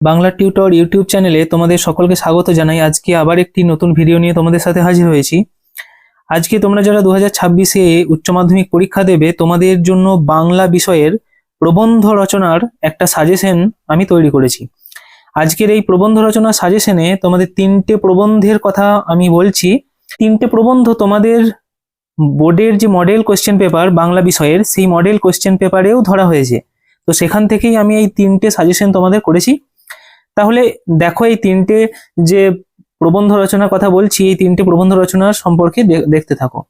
Bangla tutor YouTube চ্যানেলে তোমাদের সকলকে স্বাগত জানাই। আজকে আবার একটি নতুন ভিডিও নিয়ে তোমাদের সাথে হাজির হয়েছি। আজকে তোমরা যারা দু হাজার ছাব্বিশে উচ্চ মাধ্যমিক পরীক্ষা দেবে, তোমাদের জন্য বাংলা বিষয়ের প্রবন্ধ রচনার একটা সাজেশন আমি তৈরি করেছি। আজকের এই প্রবন্ধ রচনা সাজেশনে তোমাদের তিনটে প্রবন্ধের কথা আমি বলছি। তিনটে প্রবন্ধ তোমাদের বোর্ডের যে মডেল কোশ্চেন পেপার বাংলা বিষয়ের, সেই মডেল কোশ্চেন পেপারেও ধরা হয়েছে। তো সেখান থেকেই আমি এই তিনটে সাজেশন তোমাদের করেছি। তাহলে দেখো এই তিনটে যে প্রবন্ধ রচনার কথা বলছি, এই তিনটে প্রবন্ধ রচনার সম্পর্কে দেখতে থাকো।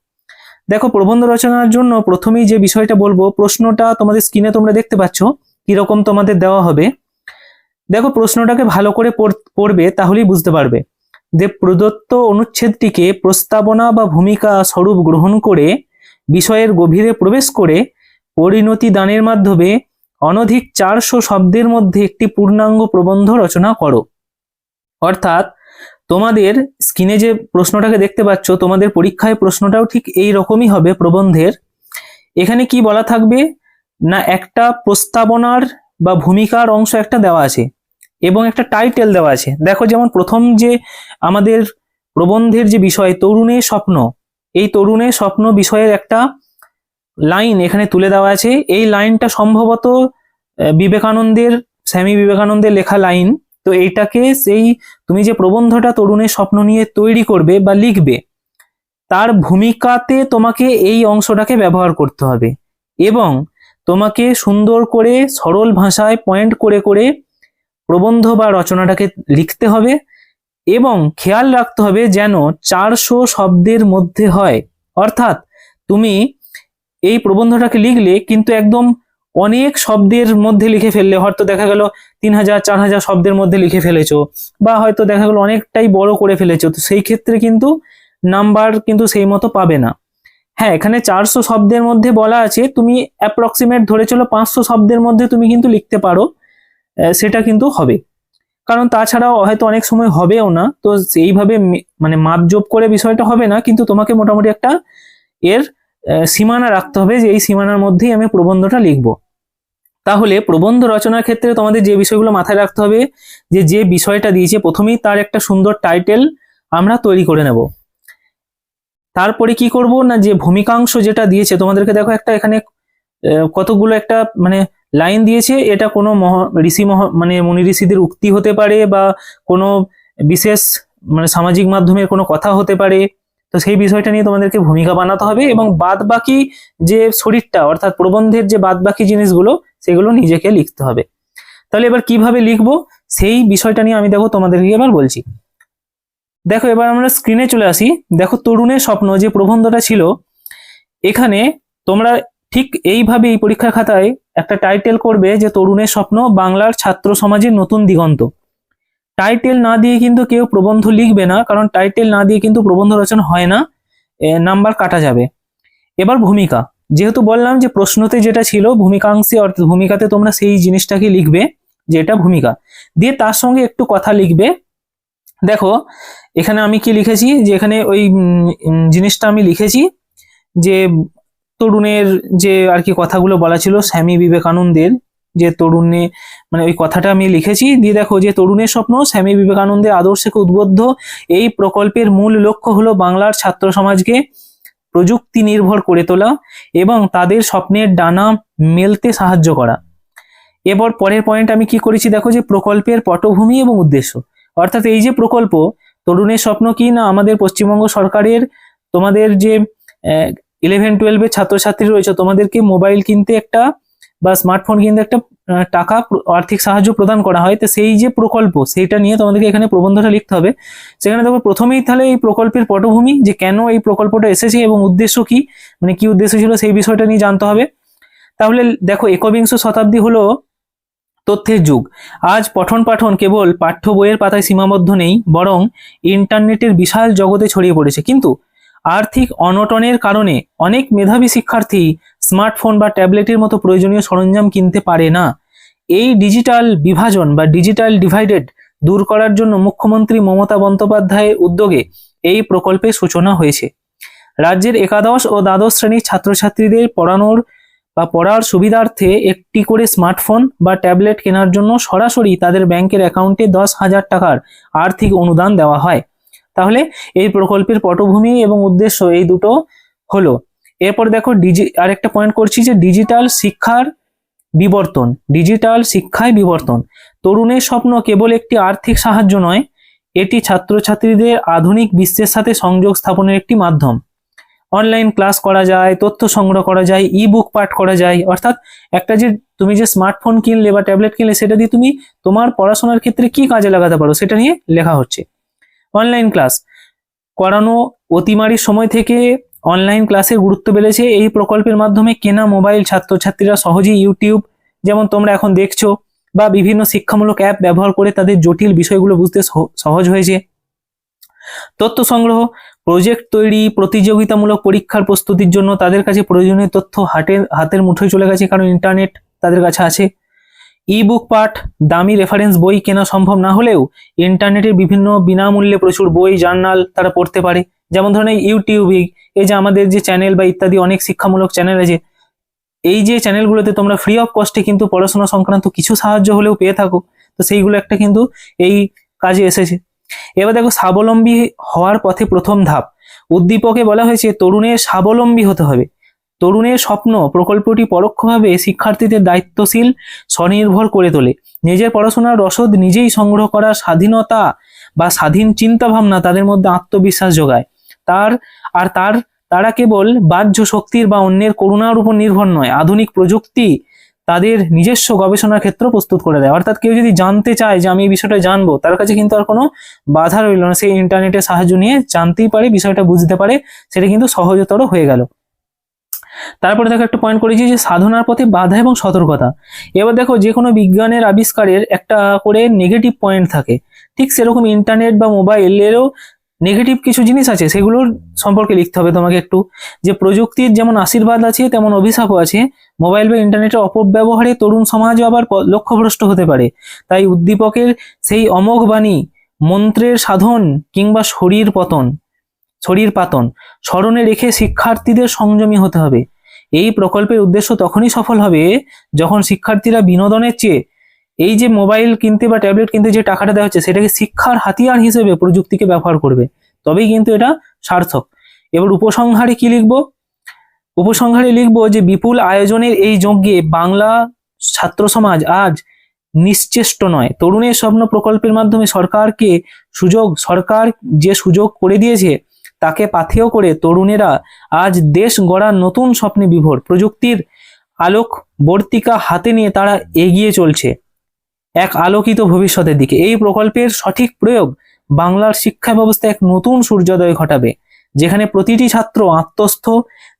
দেখো, প্রবন্ধ রচনার জন্য প্রথমেই যে বিষয়টা বলব, প্রশ্নটা তোমাদের স্ক্রিনে তোমরা দেখতে পাচ্ছ, কীরকম তোমাদের দেওয়া হবে। দেখো, প্রশ্নটাকে ভালো করে পড়বে, তাহলেই বুঝতে পারবে। যে প্রদত্ত অনুচ্ছেদটিকে প্রস্তাবনা বা ভূমিকা স্বরূপ গ্রহণ করে বিষয়ের গভীরে প্রবেশ করে পরিণতি দানের মাধ্যমে অনধিক চারশো শব্দের মধ্যে একটি পূর্ণাঙ্গ প্রবন্ধ রচনা করো। অর্থাৎ, তোমাদের স্ক্রিনে যে প্রশ্নটাকে দেখতে পাচ্ছ, তোমাদের পরীক্ষায় প্রশ্নটাও ঠিক এই রকমই হবে প্রবন্ধের। এখানে কি বলা থাকবে? না, একটা প্রস্তাবনার বা ভূমিকার অংশ একটা দেওয়া আছে এবং একটা টাইটেল দেওয়া আছে। দেখো, যেমন প্রথম যে আমাদের প্রবন্ধের যে বিষয়, তরুণের স্বপ্ন, এই তরুণের স্বপ্ন বিষয়ের একটা লাইন এখানে তুলে দেওয়া আছে। এই লাইনটা সম্ভবত বিবেকানন্দের, স্বামী বিবেকানন্দের লেখা লাইন। তো এইটাকে সেই, তুমি যে প্রবন্ধটা তরুণের স্বপ্ন নিয়ে তৈরি করবে বা লিখবে, তার ভূমিকাতে তোমাকে এই অংশটাকে ব্যবহার করতে হবে এবং তোমাকে সুন্দর করে, সরল ভাষায় পয়েন্ট করে করে প্রবন্ধ বা রচনাটাকে লিখতে হবে এবং খেয়াল রাখতে হবে যেন চারশো শব্দের মধ্যে হয়। অর্থাৎ তুমি এই প্রবন্ধটাকে লিখলে কিন্তু একদম অনেক শব্দের মধ্যে লিখে ফেললে, হয়তো দেখা গেল তিন হাজার, চার হাজার শব্দের মধ্যে লিখে ফেলেছো বা হয়তো দেখা গেল অনেকটাই বড় করে ফেলেছো। তো সেই ক্ষেত্রে কিন্তু নাম্বার কিন্তু সেই মতো পাবে না। হ্যাঁ এখানে চারশো শব্দের মধ্যে বলা আছে, তুমি অ্যাপ্রক্সিমেট ধরে চলো পাঁচশো শব্দের মধ্যে তুমি কিন্তু লিখতে পারো সেটা কিন্তু হবে। কারণ তাছাড়াও হয়তো অনেক সময় হবেও না, তো সেইভাবে মে- মানে মাপজোপ করে বিষয়টা হবে না, কিন্তু তোমাকে মোটামুটি একটা এর সীমানা রাখতে হবে যে এই সীমানার মধ্যেই আমি প্রবন্ধটা লিখব। তাহলে প্রবন্ধ রচনার ক্ষেত্রে তোমাদের যে বিষয়গুলো মাথায় রাখতে হবে, যে যে বিষয়টা দিয়েছে, প্রথমেই তার একটা সুন্দর টাইটেল আমরা তৈরি করে নেব। তারপরে কি করব না, যে ভূমিকাংশ যেটা দিয়েছে, তোমাদেরকে দেখো একটা এখানে কতগুলো একটা মানে লাইন দিয়েছে। এটা কোনো মহ, ঋষি মহ মানে মুনি ঋষিদের উক্তি হতে পারে বা কোনো বিশেষ মানে সামাজিক মাধ্যমের কোনো কথা হতে পারে। তো সেই বিষয়টা নিয়ে তোমাদেরকে ভূমিকা বানাতে হবে এবং বাদ বাকি যে শরীরটা, অর্থাৎ প্রবন্ধের যে বাদ বাকি জিনিসগুলো, সেগুলো নিজেকে লিখতে হবে। তাহলে এবার কীভাবে লিখব? সেই বিষয়টা নিয়ে আমি দেখো তোমাদেরকে এবার বলছি। দেখো এবার আমরা স্ক্রিনে চলে আসি। দেখো তরুণের স্বপ্ন, যে প্রবন্ধটা ছিল, এখানে তোমরা ঠিক এইভাবে এই পরীক্ষার খাতায় একটা টাইটেল করবে যে, তরুণের স্বপ্ন বাংলার ছাত্র সমাজের নতুন দিগন্ত। টাইটেল না দিয়ে কিন্তু কেউ প্রবন্ধ লিখবে না, কারণ টাইটেল না দিয়ে কিন্তু প্রবন্ধ রচনা হয় না নাম্বার কাটা যাবে। এবার ভূমিকা। যেহেতু বললাম যে প্রশ্নতে যেটা ছিল, ভূমিকাংশে, অর্থাৎ ভূমিকাতে তোমরা সেই জিনিসটাকে লিখবে, যে এটা ভূমিকা। দিয়ে তার সঙ্গে একটু কথা লিখবে। দেখো, এখানে আমি কি লিখেছি? যে এখানে ওই জিনিসটা আমি লিখেছি, যে তরুণের যে আর কি কথাগুলো বলা ছিল, স্বামী বিবেকানন্দের যে তরুণে মানে ওই কথাটা আমি লিখেছি, দিয়ে দেখো যে তরুণের স্বপ্ন স্বামী বিবেকানন্দের আদর্শকে উদ্বুদ্ধ। এই প্রকল্পের মূল লক্ষ্য হলো বাংলার ছাত্র সমাজকে প্রযুক্তি নির্ভর করে তোলা এবং তাদের স্বপ্নের ডানা মেলতে সাহায্য করা। এবার পরের পয়েন্ট আমি কি করেছি? দেখো যে প্রকল্পের পটভূমি এবং উদ্দেশ্য। অর্থাৎ এই যে প্রকল্প, তরুণের স্বপ্ন কি না আমাদের পশ্চিমবঙ্গ সরকারের, তোমাদের যে ইলেভেন টুয়েলভের ছাত্রছাত্রী রয়েছে, তোমাদেরকে মোবাইল কিনতে একটা বা স্মার্টফোন কিনতে একটা টাকা আর্থিক সাহায্য প্রদান করা হয়, তো সেই যে প্রকল্প, সেইটা নিয়ে তোমাদেরকে এখানে প্রবন্ধটা লিখতে হবে। সেখানে দেখো, প্রথমেই তাহলে এই প্রকল্পের পটভূমি, যে কেন এই প্রকল্পটা এসেছে এবং উদ্দেশ্য কি মানে কি উদ্দেশ্য ছিল সেই বিষয়টা নিয়ে জানতে হবে। তাহলে দেখো, একবিংশ শতাব্দী হলো তথ্যের যুগ। আজ পঠন পাঠন কেবল পাঠ্য বইয়ের পাতায় সীমাবদ্ধ নেই, বরং ইন্টারনেটের বিশাল জগতে ছড়িয়ে পড়েছে। কিন্তু আর্থিক অনটনের কারণে অনেক মেধাবী শিক্ষার্থী স্মার্টফোন বা ট্যাবলেটের মতো প্রয়োজনীয় সরঞ্জাম কিনতে পারে না। এই ডিজিটাল বিভাজন বা ডিজিটাল ডিভাইডেড দূর করার জন্য মুখ্যমন্ত্রী মমতা বন্দ্যোপাধ্যায়ের উদ্যোগে এই প্রকল্পের সূচনা হয়েছে। রাজ্যের একাদশ ও দ্বাদশ শ্রেণির ছাত্রছাত্রীদের পড়ানোর বা পড়ার সুবিধার্থে একটি করে স্মার্টফোন বা ট্যাবলেট কেনার জন্য সরাসরি তাদের ব্যাংকের অ্যাকাউন্টে দশ হাজার টাকার আর্থিক অনুদান দেওয়া হয়। তাহলে এই প্রকল্পের পটভূমি এবং উদ্দেশ্য এই দুটো হলো এরপর দেখো ডিজি আরেকটা পয়েন্ট করছি যে ডিজিটাল শিক্ষার বিবর্তন ডিজিটাল শিক্ষায় বিবর্তন। তরুণের স্বপ্ন কেবল একটি আর্থিক সাহায্য নয়, এটি ছাত্রছাত্রীদের আধুনিক বিশ্বের সাথে সংযোগ স্থাপনের একটি মাধ্যম। অনলাইন ক্লাস করা যায়, তথ্য সংগ্রহ করা যায় ই বুক পাঠ করা যায়। অর্থাৎ একটা যে তুমি যে স্মার্টফোন কিনলে বা ট্যাবলেট কিনলে, সেটা দিয়ে তুমি তোমার পড়াশোনার ক্ষেত্রে কি কাজে লাগাতে পারো, সেটা নিয়ে লেখা হচ্ছে। অনলাইন ক্লাস করানো অতিমারির সময় থেকে অনলাইন ক্লাসের গুরুত্ব বেড়েছে। এই প্রকল্পের মাধ্যমে কেনা মোবাইল ছাত্রছাত্রীরা সহজেই ইউটিউব যেমন তোমরা এখন দেখছ, বা বিভিন্ন শিক্ষামূলক অ্যাপ ব্যবহার করে তাদের জটিল বিষয়গুলো বুঝতে সহ- সহজ হয়েছে। তথ্য সংগ্রহ প্রজেক্ট তৈরি, প্রতিযোগিতামূলক পরীক্ষার প্রস্তুতির জন্য তাদের কাছে প্রয়োজনীয় তথ্য হাটের, হাতের মুঠোয় চলে গেছে, কারণ ইন্টারনেট তাদের কাছে আছে। ই বুক পাঠ, দামি রেফারেন্স বই কেনা সম্ভব না হলেও ইন্টারনেটের বিভিন্ন বিনামূল্যে প্রচুর বই জার্নাল তারা পড়তে পারে। যেমন ধরেন ইউটিউবে এই যে আমাদের যে চ্যানেল বা ইত্যাদি অনেক শিক্ষামূলক চ্যানেল আছে, এই যে চ্যানেলগুলোতে তোমরা ফ্রি অফ কস্টে কিন্তু পড়াশোনা সংক্রান্ত কিছু সাহায্য হলেও পেয়ে থাকো। তো সেইগুলো একটা কিন্তু এই কাজে এসেছে। এবার দেখো, স্বাবলম্বী হওয়ার পথে প্রথম ধাপ। উদ্দীপকে বলা হয়েছে, তরুণের স্বাবলম্বী হতে হবে। তরুণের স্বপ্ন প্রকল্পটি পরোক্ষভাবে শিক্ষার্থীদের দায়িত্বশীল, স্বনির্ভর করে তোলে। নিজের পড়াশোনার রসদ নিজেই সংগ্রহ করার স্বাধীনতা বা স্বাধীন চিন্তা ভাবনা তাদের মধ্যে আত্মবিশ্বাস যোগায়। তার, আর তার, তারা কেবল বাহ্য শক্তির বা অন্যের করুণার উপর নির্ভর নয়, আধুনিক প্রযুক্তি তাদের নিজস্ব গবেষণার ক্ষেত্র প্রস্তুত করে দেয়। অর্থাৎ কেউ যদি জানতে চায় যে আমি এই বিষয়টা জানব, তার কাছে কিন্তু আর কোনো বাধা রইল না। সেই ইন্টারনেটের সাহায্য নিয়ে জানতেই পারে, বিষয়টা বুঝতে পারে, সেটা কিন্তু সহজতর হয়ে গেল। তারপরে দেখো একটা পয়েন্ট করেছি যে সাধনার পথে বাধা এবং সতর্কতা। এবার দেখো যে কোনো বিজ্ঞানের আবিষ্কারের একটা করে নেগেটিভ পয়েন্ট থাকে। ঠিক সেরকম ইন্টারনেট বা মোবাইলেরও নেগেটিভ কিছু জিনিস আছে, সেগুলোর সম্পর্কে লিখতে হবে তোমাকে একটু। যে প্রযুক্তির যেমন আশীর্বাদ আছে, তেমন অভিশাপও আছে। মোবাইল বা ইন্টারনেটের অপব্যবহারে তরুণ সমাজও আবার লক্ষ্যভ্রষ্ট হতে পারে। তাই উদ্দীপকের সেই অমোঘ বাণী মন্ত্রের সাধন কিংবা শরীর পতন শরীর পাতন, স্মরণে রেখে শিক্ষার্থীদের সংযমী হতে হবে। এই প্রকল্পের উদ্দেশ্য তখনই সফল হবে যখন শিক্ষার্থীরা বিনোদনের চেয়ে এই যে মোবাইল কিনতে বা ট্যাবলেট কিনতে যে টাকাটা দেওয়া হচ্ছে, সেটাকে শিক্ষার হাতিয়ার হিসেবে প্রযুক্তিকে ব্যবহার করবে। তবেই কিন্তু এটা সার্থক। এবার উপসংহারে কি লিখব? উপসংহারে লিখব যে বিপুল আয়োজনের এই যজ্ঞে বাংলা ছাত্র সমাজ আজ নিশ্চেষ্ট নয়। তরুণের স্বপ্ন প্রকল্পের মাধ্যমে সরকারকে সুযোগ, সরকার যে সুযোগ করে দিয়েছে তাকে পাথেয় করে তরুণেরা আজ দেশ গড়ার নতুন স্বপ্নে বিভোর। প্রযুক্তির আলোক বর্তিকা হাতে নিয়ে তারা এগিয়ে চলছে এক আলোকিত ভবিষ্যতের দিকে। এই প্রকল্পের সঠিক প্রয়োগ বাংলার শিক্ষা ব্যবস্থা এক নতুন সূর্যোদয় ঘটাবে, যেখানে প্রতিটি ছাত্র আত্মস্থ,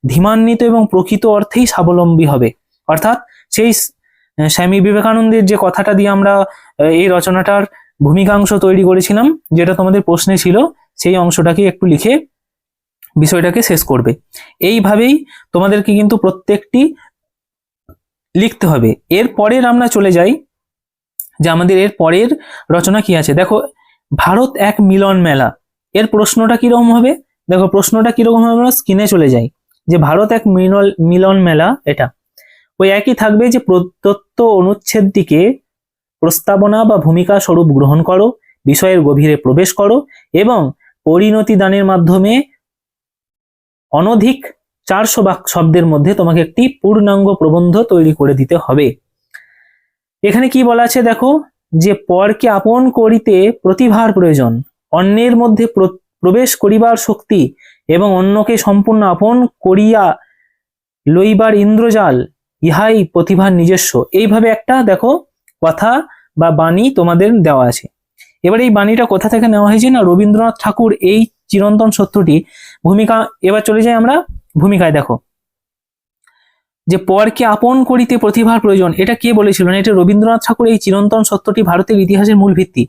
ধীমান্বিত এবং প্রকৃত অর্থেই স্বাবলম্বী হবে। অর্থাৎ সেই স্বামী বিবেকানন্দের যে কথাটা দিয়ে আমরা এই রচনাটার ভূমিকাংশ তৈরি করেছিলাম, যেটা তোমাদের প্রশ্নে ছিল সেই অংশটাকে একটু লিখে বিষয়টাকে শেষ করবে। এইভাবেই তোমাদেরকে কিন্তু প্রত্যেকটি লিখতে হবে। এর পরের আমরা চলে যাই, যে আমাদের এর পরের রচনা কি আছে? দেখো, ভারত এক মিলন মেলা। এর প্রশ্নটা কীরকম হবে? দেখো, প্রশ্নটা কীরকম হবে আমরা স্ক্রিনে চলে যাই। যে ভারত এক মিলন মিলন মেলা এটা। ওই একই থাকবে যে প্রদত্ত অনুচ্ছেদটিকে প্রস্তাবনা বা ভূমিকা স্বরূপ গ্রহণ করো, বিষয়ের গভীরে প্রবেশ করো এবং পরিণতি দানের মাধ্যমে অনধিক চারশো বাক শব্দের মধ্যে তোমাকে একটি পূর্ণাঙ্গ প্রবন্ধ তৈরি করে দিতে হবে। এখানে কি বলা আছে দেখো? যে পরকে আপন করিতে প্রতিভার প্রয়োজন, অন্যের মধ্যে প্র- প্রবেশ করিবার শক্তি এবং অন্যকে সম্পূর্ণ আপন করিয়া লইবার ইন্দ্রজাল, ইহাই প্রতিভার নিজস্ব। এইভাবে একটা দেখো, কথা বা বাণী তোমাদের দেওয়া আছে। এবার এই বাণীটা কোথা থেকে নেওয়া হয়েছে না? রবীন্দ্রনাথ ঠাকুর এই চিরন্তন সত্যটি ভূমিকা, এবার চলে যাই আমরা ভূমিকায়, দেখো। যে পরকে আপন করিতে প্রতিভার প্রয়োজন, এটা কে বলেছিলেন এটা রবীন্দ্রনাথ ঠাকুর এই চিরন্তন সত্যটি ভারতের ইতিহাসের মূল ভিত্তি।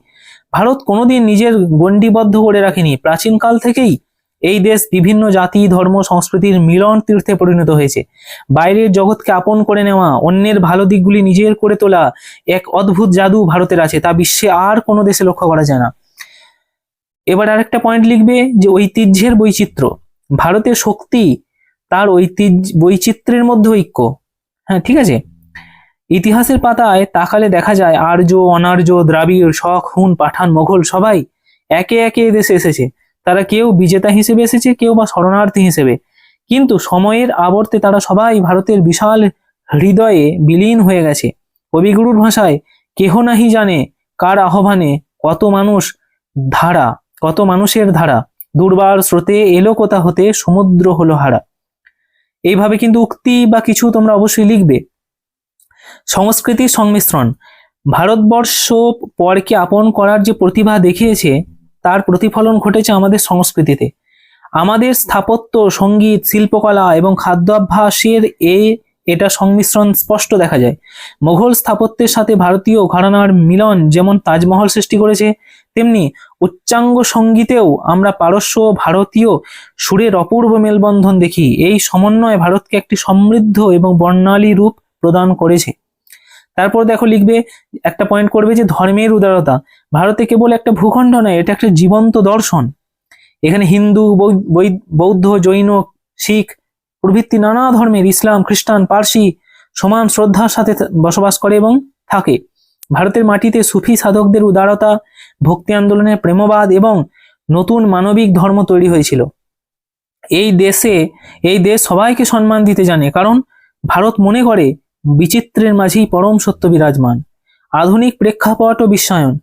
ভারত কোনোদিন নিজের গণ্ডিবদ্ধ করে রাখেনি। প্রাচীনকাল থেকেই এই দেশ বিভিন্ন জাতি, ধর্ম, সংস্কৃতির মিলন তীর্থে পরিণত হয়েছে। বাইরের জগৎকে আপন করে নেওয়া, অন্যের ভালো দিকগুলি নিজের করে তোলা এক অদ্ভুত জাদু ভারতের আছে, তা বিশ্বে আর কোনো দেশে লক্ষ্য করা যায় না। এবার আরেকটা পয়েন্ট লিখবে যে ঐতিহ্যের বৈচিত্র্য। ভারতের শক্তি তার ঐতিহ্য, বৈচিত্র্যের মধ্যে ঐক্য। হ্যাঁ ঠিক আছে? ইতিহাসের পাতায় তাকালে দেখা যায়, আর্য, অনার্য, দ্রাবিড়, শখ, হুন, পাঠান, মোঘল সবাই একে একে এদেশে এসেছে। তারা কেউ বিজেতা হিসেবে এসেছে, কেউ বা শরণার্থী হিসেবে। কিন্তু সময়ের আবর্তে তারা সবাই ভারতের বিশাল হৃদয়ে বিলীন হয়ে গেছে। কবিগুরুর ভাষায়, কেহ নাহি জানে কার আহ্বানে কত মানুষ ধারা, কত মানুষের ধারা। দুর্বার স্রোতে এলো কোথা হতে, সমুদ্র হলো হারা। এইভাবে কিন্তু উক্তি বা কিছু তোমরা অবশ্যই লিখবে। সংস্কৃতির সংমিশ্রণ। ভারতবর্ষ পরকে আপন করার যে প্রতিভা দেখিয়েছে তার প্রতিফলন ঘটেছে আমাদের সংস্কৃতিতে। আমাদের স্থাপত্য, সংগীত, শিল্পকলা এবং খাদ্যাভ্যাসের এ, এটা সংমিশ্রণ স্পষ্ট দেখা যায়। মোঘল স্থাপত্যের সাথে ভারতীয় ঘরানার মিলন যেমন তাজমহল সৃষ্টি করেছে, তেমনি উচ্চাঙ্গ সঙ্গীতেও আমরা পারস্য, ভারতীয় সুরের অপূর্ব মেলবন্ধন দেখি। এই সমন্বয় ভারতকে একটি সমৃদ্ধ এবং বর্ণালী রূপ প্রদান করেছে। তারপর দেখো লিখবে, একটা পয়েন্ট করবে যে ধর্মের উদারতা। ভারতে কেবল একটা ভূখণ্ড নয়, এটা একটা জীবন্ত দর্শন। এখানে হিন্দু বৌদ্ধ, জৈন, শিখ প্রভৃতি নানা ধর্মের, ইসলাম, খ্রিস্টান, পার্সি সমান শ্রদ্ধার সাথে বসবাস করে এবং থাকে। ভারতের মাটিতে সুফি সাধকদের উদারতা, ভক্তি আন্দোলনের প্রেমবাদ এবং নতুন মানবিক ধর্ম তৈরি হয়েছিল। এই দেশে, এই দেশ সবাইকে সম্মান দিতে জানে, কারণ ভারত মনে করে বিচিত্রের মাঝেই পরম সত্য বিরাজমান। আধুনিক প্রেক্ষাপট ও বিশ্বায়ন।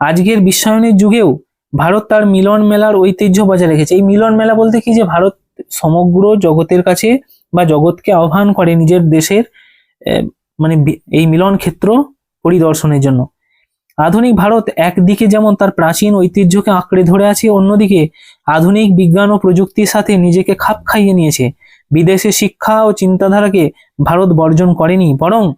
আজকের বিশ্বায়নের যুগেও ভারত তার মিলন মেলার ঐতিহ্য বজায় রেখেছে। এই মিলন মেলা বলতে কি? যে ভারত সমগ্র জগতের কাছে বা জগৎকে আহ্বান করে নিজের দেশের মানে এই মিলন ক্ষেত্র পরিদর্শনের জন্য। আধুনিক ভারত একদিকে যেমন তার প্রাচীন ঐতিহ্যকে আঁকড়ে ধরে আছে, অন্যদিকে আধুনিক বিজ্ঞান ও প্রযুক্তির সাথে নিজেকে খাপ খাইয়ে নিয়েছে। বিদেশে শিক্ষা ও চিন্তাধারাকে ভারত বর্জন করেনি, বরং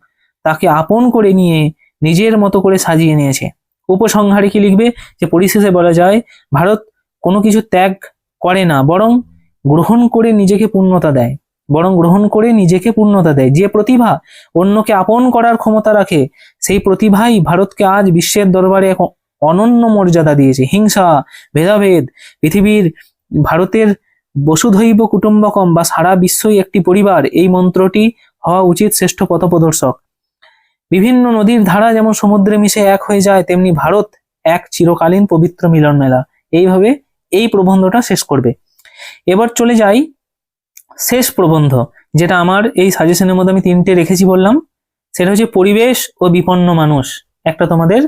তাকে আপন করে নিয়ে নিজের মতো করে সাজিয়ে নিয়েছে। উপসংহারে কি লিখবে? যে পরিশেষে বলা যায়, ভারত কোনো কিছু ত্যাগ করে না, বরং গ্রহণ করে নিজেকে পূর্ণতা দেয়। বরং গ্রহণ করে নিজেকে পূর্ণতা দেয়। যে প্রতিভা অন্যকে আপন করার ক্ষমতা রাখে, সেই প্রতিভাই ভারতকে আজ বিশ্বের দরবারে এক অনন্য মর্যাদা দিয়েছে। হিংসা, ভেদাভেদ, পৃথিবীর ভারতের বসুধৈব কুটুম্বকম বা সারা বিশ্বই একটি পরিবার, এই মন্ত্রটি হওয়া উচিত শ্রেষ্ঠ পথপ্রদর্শক। বিভিন্ন নদীর ধারা যেমন সমুদ্রে মিশে এক হয়ে যায়, তেমনি ভারত এক চিরকালীন পবিত্র মিলন মেলা। এইভাবে এই প্রবন্ধটা শেষ করবে। এবার চলে যাই শেষ প্রবন্ধ, যেটা আমার এই সাজেশনের মধ্যে আমি তিনটে রেখেছি বললাম। সেটা হচ্ছে পরিবেশ ও বিপন্ন মানুষ, একটা তোমাদের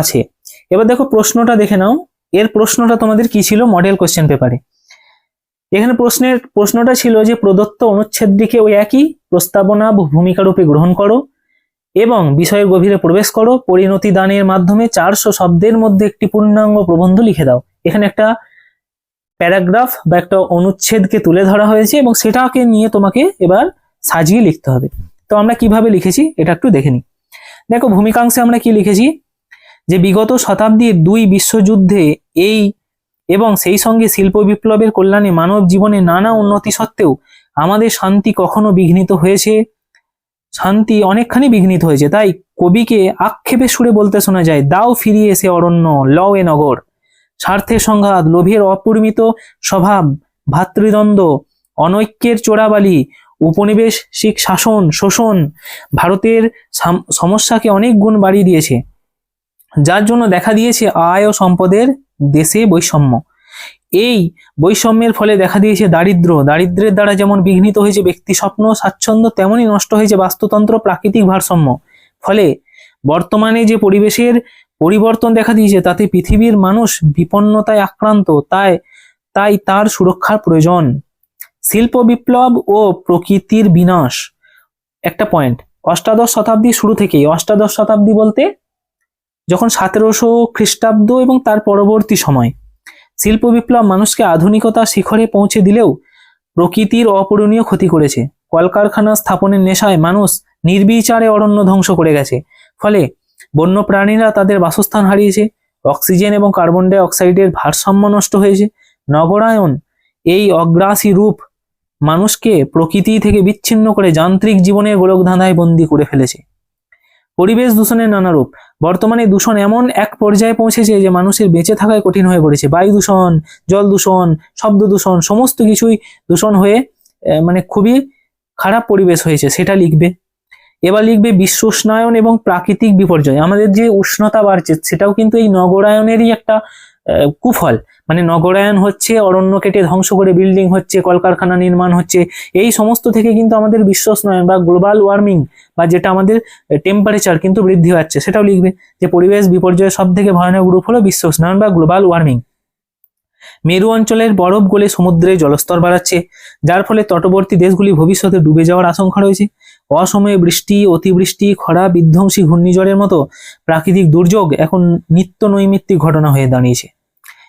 আছে। এবার দেখো প্রশ্নটা দেখে নাও। এর প্রশ্নটা তোমাদের কি ছিল? মডেল কোশ্চেন পেপারে এখানে প্রশ্নের, প্রশ্নটা ছিল যে প্রদত্ত অনুচ্ছেদটিকে ওই একই প্রস্তাবনা ভূমিকা রূপে গ্রহণ করো এবং বিষয়ের গভীরে প্রবেশ করো, পরিণতি দানের মাধ্যমে চারশো শব্দের মধ্যে একটি পূর্ণাঙ্গ প্রবন্ধ লিখে দাও। এখানে একটা প্যারাগ্রাফ বা একটা অনুচ্ছেদকে তুলে ধরা হয়েছে এবং সেটাকে নিয়ে তোমাকে এবার সাজিয়ে লিখতে হবে। তো আমরা কীভাবে লিখেছি এটা একটু দেখে নিই। দেখো, ভূমিকাংশে আমরা কি লিখেছি? যে বিগত শতাব্দীর দুই বিশ্বযুদ্ধে এই এবং সেই সঙ্গে শিল্প বিপ্লবের কল্যাণে মানব জীবনে নানা উন্নতি সত্ত্বেও আমাদের শান্তি কখনো বিঘ্নিত হয়েছে? শান্তি অনেকখানি বিঘ্নিত হয়েছে। তাই কবিকে আক্ষেপে সুরে বলতে শোনা যায়, দাও ফিরিয়ে এসে অরণ্য, লও এ নগর। স্বার্থের সংঘাত, লোভের অপরিমিত স্বভাব, ভাতৃদ্বন্দ্ব, অনৈক্যের চোরাবালি উপনিবেশিক শাসন, শোষণ, ভারতের সাম- সমস্যাকে অনেক গুণ বাড়িয়ে দিয়েছে। যার জন্য দেখা দিয়েছে আয় ও সম্পদের দেশে বৈষম্য। এই বৈষম্যের ফলে দেখা দিয়েছে দারিদ্র। দারিদ্র্যের দ্বারা যেমন বিঘ্নিত হয়েছে ব্যক্তি স্বপ্ন, স্বাচ্ছন্দ্য, তেমনই নষ্ট হয়েছে বাস্তুতন্ত্র, প্রাকৃতিক ভারসাম্য। ফলে বর্তমানে যে পরিবেশের পরিবর্তন দেখা দিয়েছে, তাতে পৃথিবীর মানুষ বিপন্নতায় আক্রান্ত, তাই তাই তার সুরক্ষার প্রয়োজন। শিল্প বিপ্লব ও প্রকৃতির বিনাশ। একটা পয়েন্ট অষ্টাদশ শতাব্দীর শুরু থেকেই, অষ্টাদশ শতাব্দী বলতে যখন সতেরোশো খ্রিস্টাব্দ এবং তার পরবর্তী সময় শিল্প বিপ্লব মানুষকে আধুনিকতার শিখরে পৌঁছে দিলেও প্রকৃতির অপূরণীয় ক্ষতি করেছে। কলকারখানা স্থাপনের নেশায় মানুষ নির্বিচারে অরণ্য ধ্বংস করে গেছে। ফলে বন্য প্রাণীরা তাদের বাসস্থান হারিয়েছে, অক্সিজেন এবং কার্বন ডাই অক্সাইডের ভারসাম্য নষ্ট হয়েছে। নগরায়ন এই অগ্রাসী রূপ মানুষকে প্রকৃতি থেকে বিচ্ছিন্ন করে যান্ত্রিক জীবনের গোলকধাঁধায় বন্দি করে ফেলেছে। পরিবেশ দূষণের নানা রূপ। বর্তমানে দূষণ এমন এক পর্যায়ে পৌঁছেছে যে মানুষের বেঁচে থাকায় কঠিন হয়ে পড়েছে। বায়ু দূষণ, জল দূষণ, শব্দ দূষণ, সমস্ত কিছুই দূষণ হয়ে মানে খুবই খারাপ পরিবেশ হয়েছে, সেটা লিখবে। এবার লিখবে বিশ্ব উষ্ণায়ন এবং প্রাকৃতিক বিপর্যয়। আমাদের যে উষ্ণতা বাড়ছে, সেটাও কিন্তু এই নগরায়নেরই একটা কুফল। মানে নগরায়ন হচ্ছে, অরণ্য কেটে ধ্বংস করে বিল্ডিং হচ্ছে, কলকারখানা নির্মাণ হচ্ছে। এই সমস্ত থেকে কিন্তু আমাদের বিশ্ব উষ্ণায়ন বা গ্লোবাল ওয়ার্মিং বা যেটা আমাদের টেম্পারেচার কিন্তু বৃদ্ধি পাচ্ছে, সেটাও লিখবে যে পরিবেশ বিপর্যয়ের সব থেকে ভয়ানক রূপ হলো বিশ্ব উষ্ণায়ন বা গ্লোবাল ওয়ার্মিং মেরু অঞ্চলের বরফ গলে সমুদ্রে জলস্তর বাড়াচ্ছে, যার ফলে তটবর্তী দেশগুলি ভবিষ্যতে ডুবে যাওয়ার আশঙ্কা রয়েছে। অসময়ে বৃষ্টি, অতিবৃষ্টি, খরা, বিধ্বংসী ঘূর্ণিঝড়ের মতো প্রাকৃতিক দুর্যোগ এখন নিত্য নৈমিত্তিক ঘটনা হয়ে দাঁড়িয়েছে।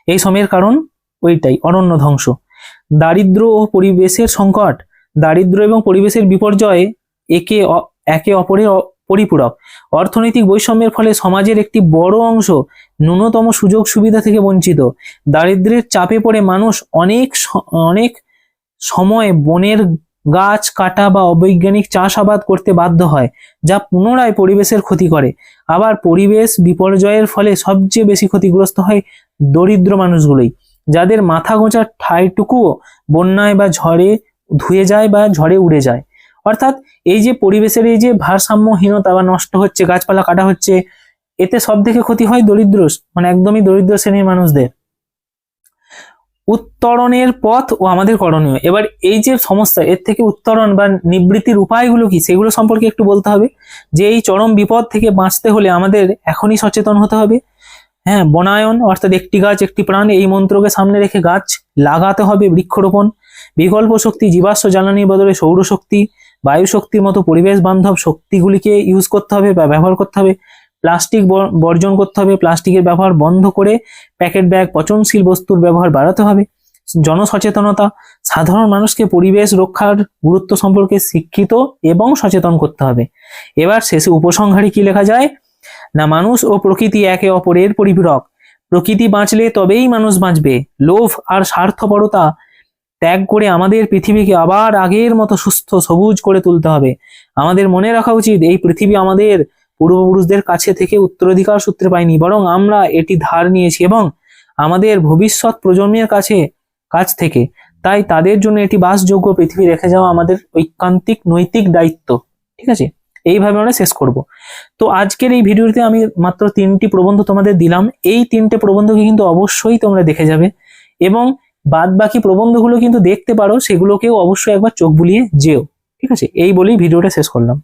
এই সময়ের কারণ ওইটাই অরণ্য ধ্বংস। দারিদ্র ও পরিবেশের সংকট, দারিদ্র এবং পরিবেশের বিপর্যয়ে একে একে অপরের পরিপূরক। অর্থনৈতিক বৈষম্যের ফলে সমাজের একটি বড় অংশ ন্যূনতম সুযোগ সুবিধা থেকে বঞ্চিত। দারিদ্র্যের চাপে পড়ে মানুষ অনেক অনেক সময় বনের গাছ কাটা বা অবৈজ্ঞানিক চাষাবাদ করতে বাধ্য হয়, যা পুনরায় পরিবেশের ক্ষতি করে। আবার পরিবেশ বিপর্যয়ের ফলে সবচেয়ে বেশি ক্ষতিগ্রস্ত হয় দরিদ্র মানুষগুলোই। যাদের মাথা গোঁজার ঠাঁইটুকুও বন্যায় বা ঝড়ে ধুয়ে যায় বা ঝড়ে উড়ে যায়। অর্থাৎ এই যে পরিবেশের এই যে ভারসাম্যহীনতা বা নষ্ট হচ্ছে, গাছপালা কাটা হচ্ছে, এতে সব থেকে ক্ষতি হয় দরিদ্র মানে একদমই দরিদ্র শ্রেণির মানুষদের। উত্তরণের পথ ও আমাদের করণীয়। এবার এই যে সমস্যা, এর থেকে উত্তরণ বা নিবৃত্তির উপায়গুলো কি, সেগুলো সম্পর্কে একটু বলতে হবে। যে এই চরম বিপদ থেকে বাঁচতে হলে আমাদের এখনই সচেতন হতে হবে। হ্যাঁ বনায়ন, অর্থাৎ একটি গাছ, একটি প্রাণ, এই মন্ত্রকে সামনে রেখে গাছ লাগাতে হবে বৃক্ষরোপণ। বিকল্প শক্তি, জীবাশ্ম জ্বালানির বদলে সৌরশক্তি বায়ু শক্তির মতো পরিবেশ বান্ধব শক্তিগুলিকে ইউজ করতে হবে বা ব্যবহার করতে হবে। প্লাস্টিক বর্জন করতে হবে, প্লাস্টিকের ব্যবহার বন্ধ করে প্যাকেট ব্যাগ, পচনশীল বস্তুর ব্যবহার বাড়াতে হবে। জনসচেতনতা, সাধারণ মানুষকে পরিবেশ রক্ষার গুরুত্ব সম্পর্কে শিক্ষিত এবং সচেতন করতে হবে। এবার শেষে উপসংহারে কি লেখা যায়? না মানুষ ও প্রকৃতি একে অপরের পরিপূরক। প্রকৃতি বাঁচলে তবেই মানুষ বাঁচবে। লোভ আর স্বার্থপরতা ত্যাগ করে আমাদের পৃথিবীকে আবার আগের মতো সুস্থ, সবুজ করে তুলতে হবে। আমাদের মনে রাখা উচিত, এই পৃথিবী আমাদের পূর্বপুরুষদের কাছে থেকে উত্তরাধিকার সূত্রে পাইনি বরং আমরা এটি ধার নিয়েছি এবং আমাদের ভবিষ্যৎ প্রজন্মের কাছে, কাছ থেকে। তাই তাদের জন্য এটি বাসযোগ্য পৃথিবী রেখে যাওয়া আমাদের ঐকান্তিক, নৈতিক দায়িত্ব। ঠিক আছে? এইভাবে আমরা শেষ করব। তো আজকের এই ভিডিওতে আমি মাত্র তিনটি প্রবন্ধ তোমাদের দিলাম। এই তিনটে প্রবন্ধকে কিন্তু অবশ্যই তোমরা দেখে যাবে এবং বাদ বাকি প্রবন্ধগুলো কিন্তু দেখতে পারো, সেগুলোকেও অবশ্যই একবার চোখ বুলিয়ে যেও। ঠিক আছে? এই বলেই ভিডিওটা শেষ করলাম।